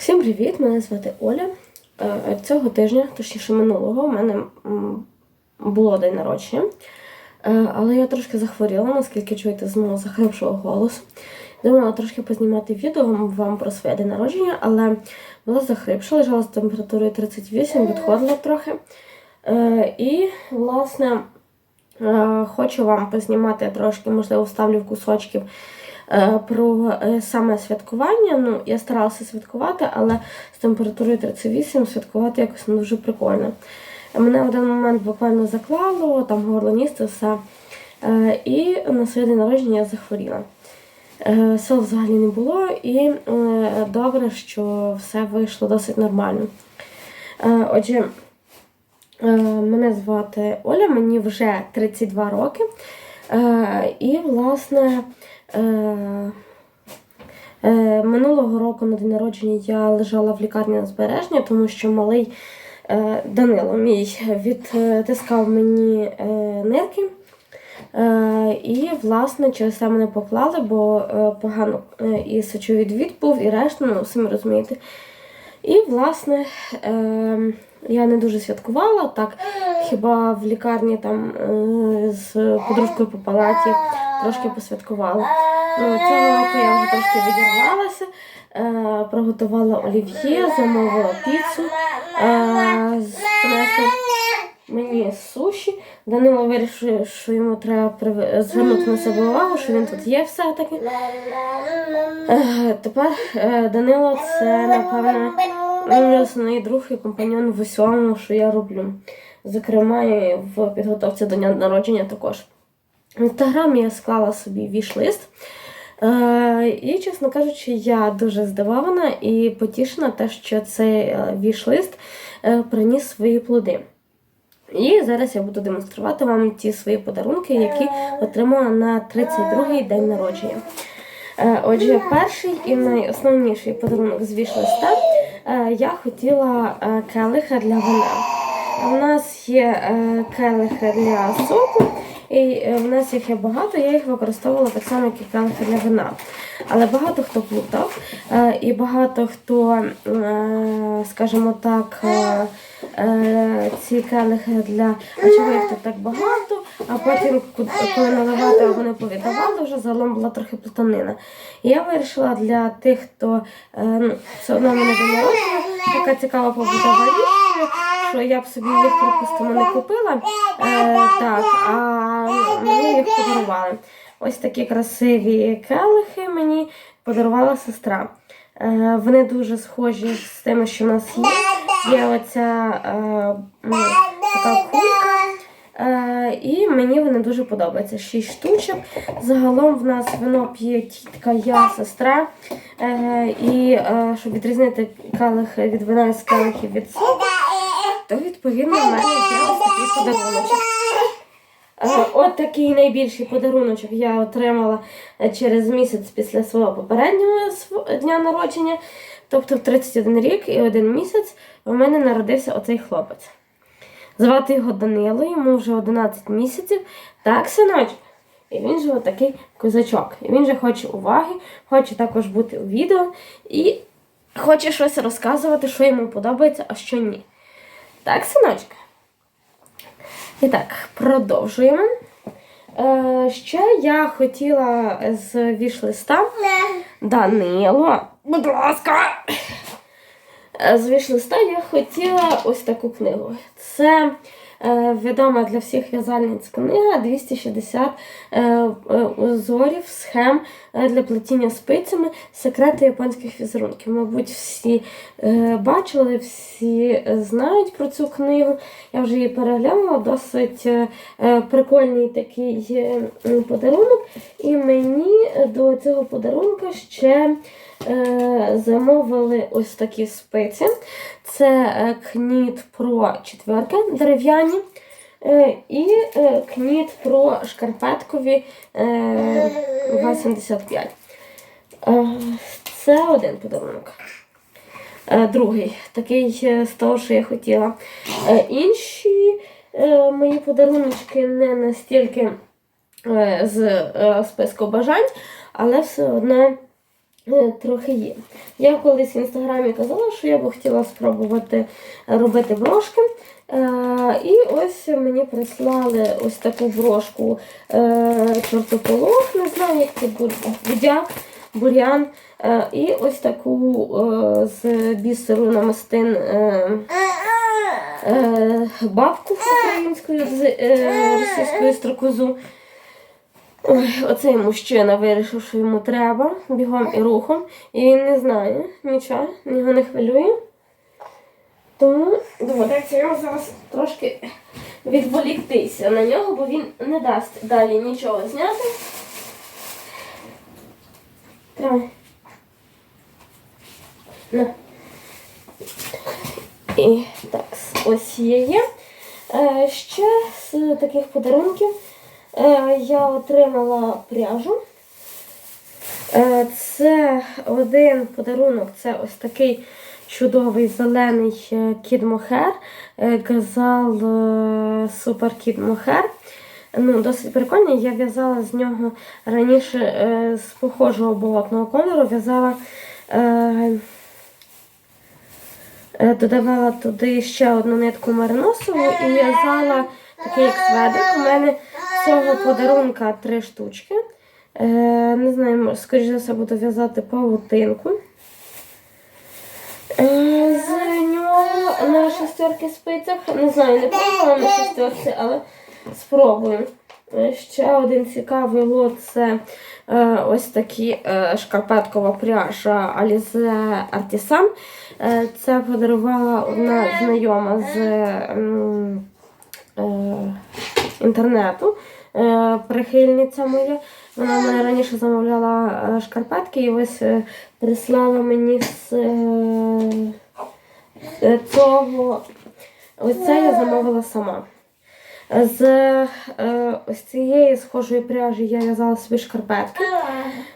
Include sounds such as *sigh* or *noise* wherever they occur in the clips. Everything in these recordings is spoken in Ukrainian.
Всім привіт! Мене звати Оля. Е, Цього тижня, точніше минулого, у мене було день народження. Е, Але я трошки захворіла, наскільки чуєте з мого захрипшого голосу. Думала трошки познімати відео вам про своє день народження, але була захрипша, лежала з температурою 38, відходила трохи. Е, І, власне, хочу вам познімати трошки, можливо, вставлю в кусочків про е, саме святкування. Ну, я старалася святкувати, але з температурою 38 святкувати якось не дуже прикольно. Мене в один момент буквально заклало, там горло ністи, все. Е, І на своє день народження я захворіла. Е, Сил взагалі не було, і е, добре, що все вийшло досить нормально. Е, Отже, е, мене звати Оля, мені вже 32 роки. Е, І, власне, е, е, минулого року на день народження я лежала в лікарні на збереження, тому що малий е, Данило мій відтискав мені е, нирки. Е, і, власне, через це мене поклали, бо е, погано е, і сечовий відвід був, і решта, ну, самі розумієте. І, власне, е, я не дуже святкувала, так, хіба в лікарні там е, з подружкою по палаті трошки посвяткувала. Ну, цього року я вже трошки відірвалася, е, приготувала олів'є, замовила піцу, е, принесли мені суші. Данило вирішив, що йому треба звернути на себе увагу, що він тут є все-таки. Е, Тепер Данило це, напевно, мій основний друг і компаньон в усьому, що я роблю. Зокрема, і в підготовці до дня народження також. В інстаграмі я склала собі віш-лист. Е, і, чесно кажучи, я дуже здивована і потішена, те, що цей е, віш-лист е, приніс свої плоди. І зараз я буду демонструвати вам ті свої подарунки, які отримала на 32-й день народження. Отже, перший і найосновніший подарунок з віш-листа я хотіла келиха для вина. У нас є келихи для соку, і е, в нас їх є багато, я їх використовувала так само, як і келихи для вина. Але багато хто плутав, е, і багато хто, е, скажімо так, ці келихи для а чого їх тут так багато, а потім, коли наливати, вони повіддавали, вже загалом була трохи плутанина. І я вирішила для тих, хто ну, все одно мене народження, така цікава побутова річ, що я б собі їх, припустимо, не купила, так, а мені їх подарували. Ось такі красиві келихи мені подарувала сестра. Е, вони дуже схожі з тими, що в нас є. Є оця е, така кулька. Е, і мені вони дуже подобаються. Шість штучок. Загалом в нас вино п'є тітка, я, сестра. І щоб відрізнити келих від вина з келихів від соку, то відповідно в мене є ось такий подарунок. От такий найбільший подаруночок я отримала е, через місяць після свого попереднього дня народження. Тобто в 31 рік і один місяць у мене народився оцей хлопець. Звати його Данило, йому вже 11 місяців. Так, синочок. І він же отакий козачок. І він же хоче уваги, хоче також бути у відео і хоче щось розказувати, що йому подобається, а що ні. Так, синочка? І так, продовжуємо. Е, ще я хотіла з віш-листа Данило, будь ласка. Е, З віш-листа я хотіла ось таку книгу. Це відома для всіх в'язальниць книга 260 е, е, узорів, схем е, для плетіння спицями, секрети японських візерунків. Мабуть, всі е, бачили, всі е, знають про цю книгу. Я вже її переглянула, досить е, е, прикольний такий е, подарунок. І мені до цього подарунка ще е, замовили ось такі спиці. Це е, Кніт Pro 4 дерев'яні. Е, і е, Кніт Pro шкарпеткові е, 2,75. Е, Це один подарунок. Е, Другий, такий е, з того, що я хотіла. Е, Інші е, мої подаруночки не настільки е, з е, списку бажань, але все одно е, трохи є. Я колись в інстаграмі казала, що я би хотіла спробувати робити брошки. Е, і ось мені прислали ось таку брошку е, чортополох, не знаю, як це будяк, бурян. Е, і ось таку е, з бісеру намистин е, е, бабку українською з е, російською строкозу. Оцей мужчина вирішив, що йому треба бігом і рухом. І він не знає нічого, його не хвилює. Тому доведеться йому зараз трошки відволіктися на нього, бо він не дасть далі нічого зняти. На. І так, ось є. Е, ще з таких подарунків я отримала пряжу. Е, це один подарунок, це ось такий чудовий зелений е, кіт Мохер. Е, Газал е, Супер Кіт Мохер. Ну, досить прикольний. Я в'язала з нього раніше е, з похожого болотного кольору, в'язала. Е, Е, Додавала туди ще одну нитку мариносову і в'язала такий як сведик. У мене цього подарунка три штучки. Е, не знаю, скоріш за все буду в'язати павутинку. Е, з нього на шестерки спицях. Не знаю, не пробувала на шестерці, але спробую. Е, Ще один цікавий лот це е, ось такі е, шкарпеткова пряжа Alize Artisan. Е, це подарувала одна знайома з е, інтернету. Е, прихильниця моя. Вона в мене раніше замовляла е, шкарпетки і ось е, прислала мені з е, е, цього. Ось це я замовила сама. З е, ось цієї схожої пряжі я в'язала собі шкарпетки.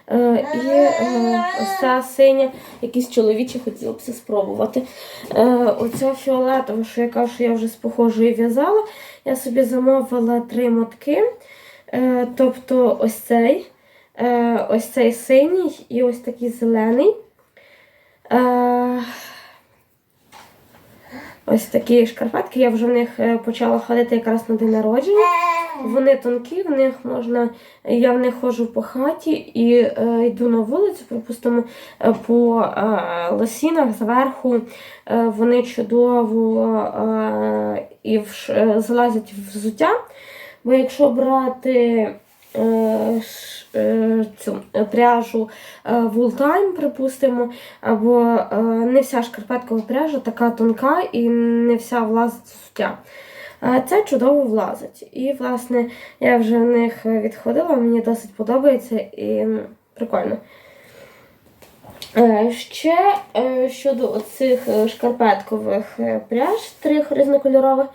Е, і е, ось ця синя, якісь чоловічі хотіла б це спробувати. Е, оця фіолетова, що я кажу, що я вже з похожої в'язала, я собі замовила три мотки. Е, тобто ось цей, е, ось цей синій і ось такий зелений. Е, Ось такі шкарпетки. Я вже в них е, почала ходити якраз на день народження. Вони тонкі, в них можна. Я в них ходжу по хаті і е, йду на вулицю, припустимо, е, по е, лосінах зверху е, вони чудово е, і вш, е, залазять в взуття. Бо якщо брати цю е, пряжу е, вултайм, припустимо, або е, не вся шкарпеткова пряжа така тонка і не вся влазить в взуття. А Це чудово влазить. І, власне, я вже в них відходила, мені досить подобається і прикольно. Е, Ще е, щодо оцих е, шкарпеткових е, пряж трьох різнокольорових,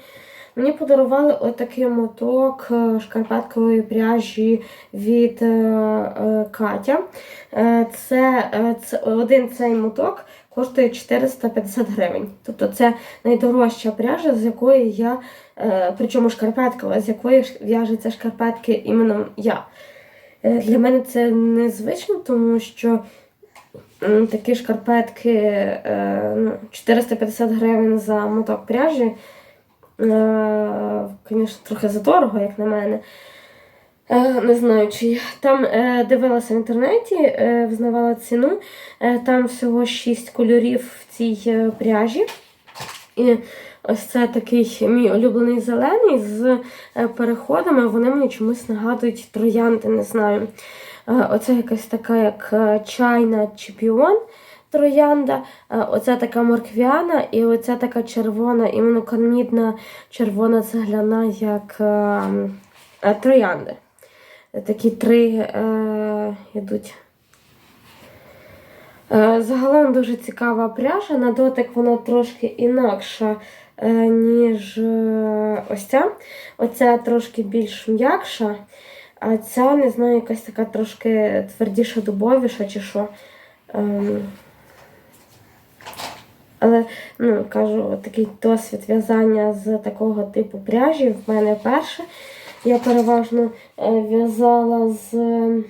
мені подарували отакий моток е, шкарпеткової пряжі від е, е, Катя. Це, це один цей моток коштує 450 гривень. Тобто це найдорожча пряжа, з якої я, причому шкарпеткова, з якої ж в'яжеться шкарпетки іменно я. Для мене це незвично, тому що такі шкарпетки е, ну, 450 гривень за моток пряжі. Звісно, трохи задорого, як на мене. Е, Не знаю, чи там е, дивилася в інтернеті, е, взнавала ціну. Е, там всього 6 кольорів в цій е, пряжі. І ось це такий мій улюблений зелений з е, переходами. Вони мені чомусь нагадують троянди, не знаю. Е, Оце якась така, як е, чайна чемпіон троянда. Е, Оця така морквяна, і оця така червона, іменно карнідна червона цегляна, як е, е, троянди. Такі три е, йдуть. Е, Загалом дуже цікава пряжа. На дотик вона трошки інакша, е, ніж ось ця. Оця трошки більш м'якша, а ця, не знаю, якась така трошки твердіша, дубовіша чи що. Ем, Але, ну, кажу, такий досвід в'язання з такого типу пряжі в мене перше. Я переважно е, в'язала з е,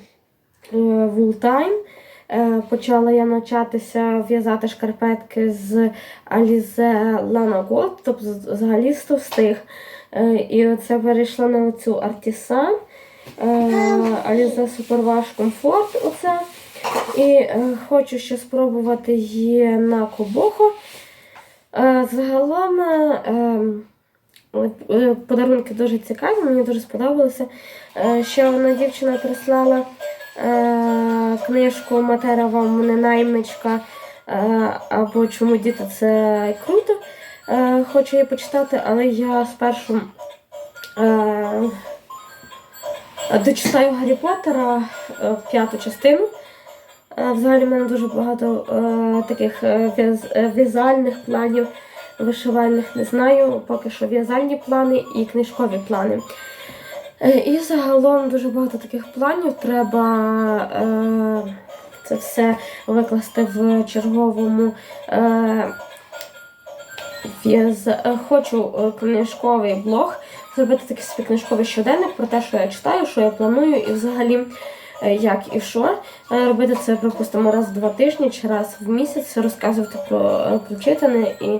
е, почала я навчатися в'язати шкарпетки з Alize Lana Gold, тобто взагалі з товстих. І оце перейшла на цю Artisan. Е, Alize Superwash Comfort. Оце. І е, хочу ще спробувати її на Кобохо. Е, Загалом е, ем, подарунки дуже цікаві, мені дуже сподобалося. Ще одна дівчина прислала книжку Матера вам не наймичка е, або чому діти це круто. Хочу її почитати, але я спершу дочитаю Гаррі Поттера п'яту частину. Е, Взагалі в мене дуже багато е, таких е, в'яз- е, в'язальних планів, вишивальних не знаю. Поки що в'язальні плани і книжкові плани. Е, і загалом дуже багато таких планів. Треба е, це все викласти в черговому. Е, е, Хочу книжковий блог, зробити такий собі книжковий щоденник про те, що я читаю, що я планую, і взагалі як і що. Е, Робити це, припустимо, раз в два тижні чи раз в місяць, розказувати про е, прочитане і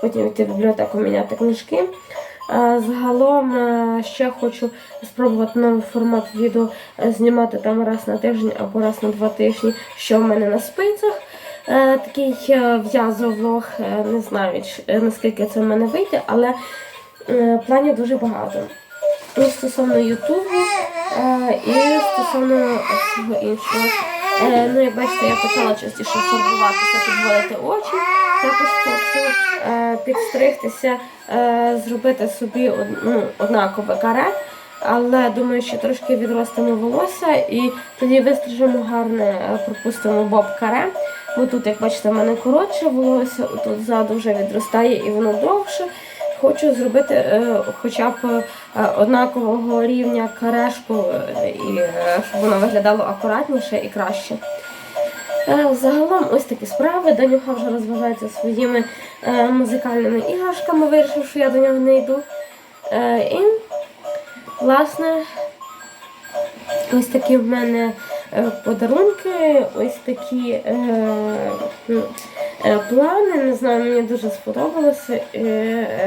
потім йти в бібліотеку міняти книжки. Е, Загалом е, ще хочу спробувати новий формат відео е, знімати там раз на тиждень або раз на два тижні, що в мене на спицях. Е, Такий е, в'язовлог, е, не знаю, е, наскільки це в мене вийде, але е, планів дуже багато. І стосовно Ютубу, е, і стосовно всього іншого. Е, Ну, як бачите, я почала частіше фарбуватися, підводити очі. Також хочу е, підстригтися, зробити собі ну, однакове каре. Але думаю, що трошки відростимо волосся і тоді вистрижемо гарне, пропустимо боб каре. Бо тут, як бачите, в мене коротше волосся, тут ззаду вже відростає і воно довше. Хочу зробити е, хоча б е, однакового рівня карешку, е, щоб воно виглядало акуратніше і краще. Загалом ось такі справи. Данюха вже розважається своїми музикальними іграшками, вирішив, що я до нього не йду. І, власне, ось такі в мене подарунки, ось такі е, ну, е, плани. Не знаю, мені дуже сподобалося. Е,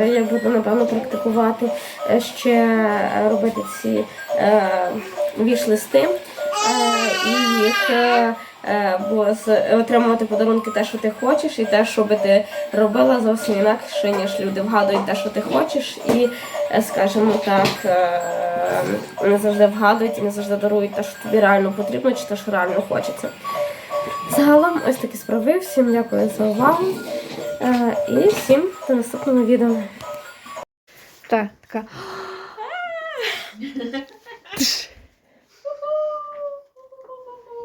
е, я буду, напевно, практикувати е, ще робити ці вішлисти е, і їх. Е, Бо отримувати подарунки те, що ти хочеш, і те, що би ти робила зовсім інакше, ніж люди вгадують те, що ти хочеш, і, е, скажімо так, е, не завжди вгадують і не завжди дарують те, що тобі реально потрібно, чи те, що реально хочеться. Загалом ось такі справи. Всім дякую за увагу. І всім до наступного відео. Так, така. *laughs*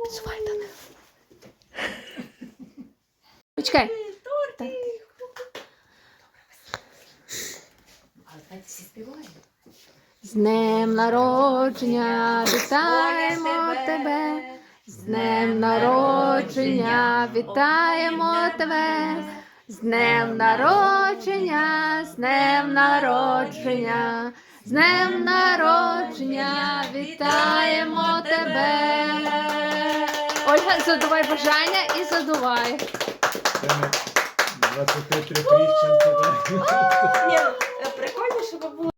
Підсувай до них. Почекай. З днем народження вітаємо тебе. З днем народження вітаємо тебе. З днем народження, з днем народження, з днем народження вітаємо тебе. Ольга, задувай бажання і задувай. Це ми 23 річчя. Ні, прикольно, щоб було.